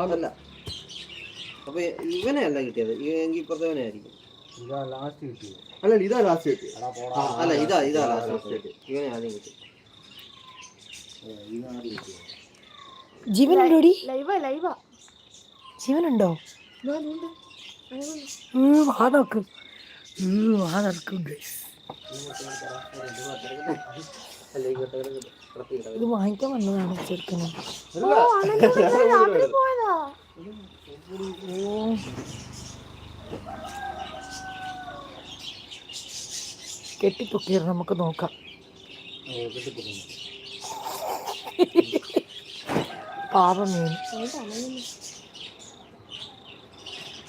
അതല്ല. അപ്പൊ ഇവനെയല്ല കിട്ടിയത്? എങ്കിൽ ഇപ്പുറത്തവനെ ആയിരിക്കും. ഇതാ ലാസ്റ്റ് കിട്ടിയത് അല്ല ഇതാ ലാസ്റ്റ്. അല്ല ഇതാ ലാസ്റ്റ് ഇവനെ ആദ്യം കിട്ടി. ജീവനുണ്ടോടി? ലൈവാ ലൈവാ. ജീവനുണ്ടോ? ഉം, വാ നോക്ക്. ഗൈസ്. ഇത് വാങ്ങിക്കാൻ വന്നതാണ് ചെറുക്കന്. കെട്ടിപ്പൊക്കിയത് നമുക്ക് നോക്കാം. മീൻ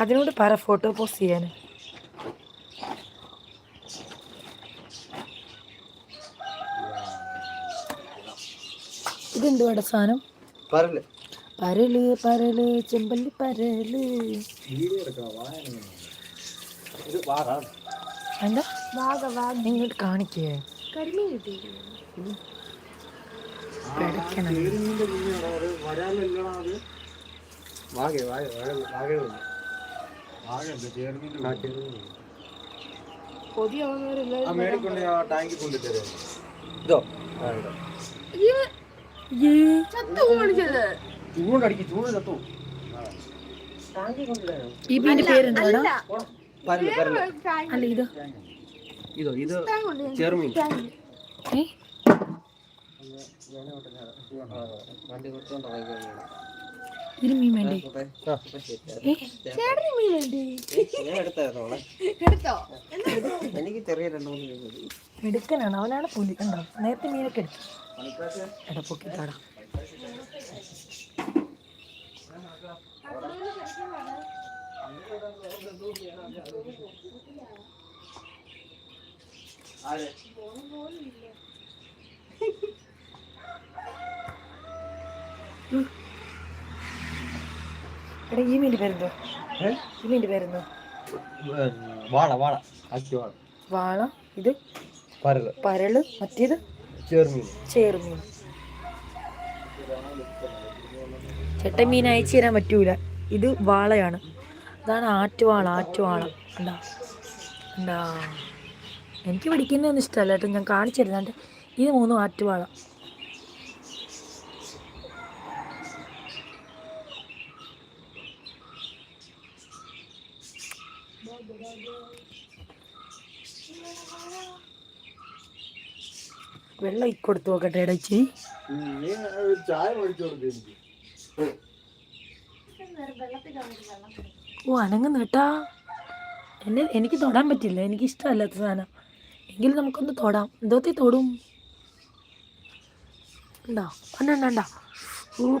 അതിനോട് പറ ഫോട്ടോ പോസ്റ്റ് ചെയ്യാൻ ഇതെന്തുവാടെ സാധനം? പരൽ. പരൽ ചെമ്പല്ലി പരൽ. എന്താ? വാഗ വാഗ കാണിക്കേ കൊണ്ടുതരാം ഇതോ. ഈ മീന്റെ അല്ല ഇത് ഇതോ. ഇത് ചെറുമീൻ. ഏ വണ്ടി കൊടുത്തോണ്ട് വാങ്ങിക്കാൻ ഇതിന് മീൻ വേണ്ടേ? ഏ ചേട്ടന് മീൻ വേണ്ടേ? എനിക്ക് ചെറിയ രണ്ട് മൂന്ന് മീൻ മിടുക്കനാണ്. അവനാണ് പുലി. കണ്ടോ? നേരത്തെ മീനൊക്കെ എടുത്തു. എടാ എടാ ഈ മീന്റെ പേരെന്തോ ഈ മീന്റെ പേരെന്തോ വാള വാള ആക്കി വാള. വാള ഇത്? പരൾ പരൾ മറ്റേത്? ചേർമീൻ ചേർമീൻ ചേട്ടൻ മീൻ അയച്ചു തരാൻ പറ്റൂല. ഇത് വാളയാണ്. അതാണ് ആറ്റുവാള ആറ്റുവാള. എന്താ എന്താ എനിക്ക് പിടിക്കുന്നതൊന്നും ഇഷ്ടമല്ല കേട്ടോ. ഞാൻ കാണിച്ചു തരുന്നുണ്ട് ഇത് മൂന്നും ആറ്റുവാള. വെള്ളം കൊടുത്തു നോക്കട്ടെ ഇടച്ചി ഓ. അനങ്ങുന്നു കേട്ടാ. എന്നെ എനിക്ക് തൊടാൻ പറ്റില്ല. എനിക്ക് ഇഷ്ടമല്ലാത്ത സാധനം. എങ്കിലും നമുക്കൊന്ന് തൊടാം. എന്തോത്തി തൊടും. ഉണ്ടോ? അണ്ട ഉണ്ട ഉണ്ട ഊ ഉം.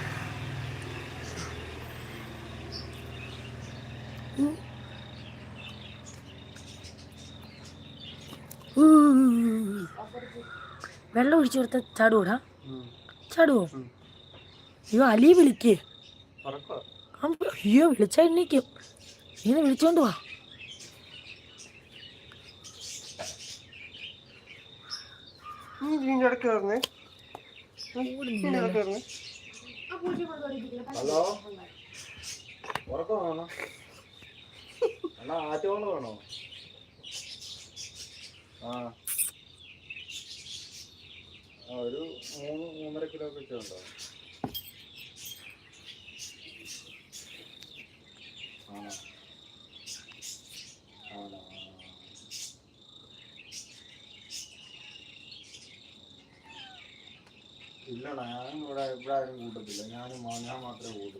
വെള്ളം ഒഴിച്ചു കൊടുത്ത ചാടുവോടാ? ചാടുവോ? അയ്യോ അലി വിളിക്കേ. അയ്യോ വിളിച്ചാ എണ്ണീക്കും നീ വിളിച്ചോണ്ട് വാ. ഹലോ? അണ്ണാ ആറ്റോളം വേണോ? ആ. ഒരു മൂന്ന് മൂന്നര കിലോ ഒക്കെ ഉണ്ടാവും ഇല്ലടാ ഞാനും ഇവിടെ ഇവിടെ ആരും കൂട്ടത്തില്ല. ഞാനും ഞാൻ മാത്രമേ കൂട്ടൂ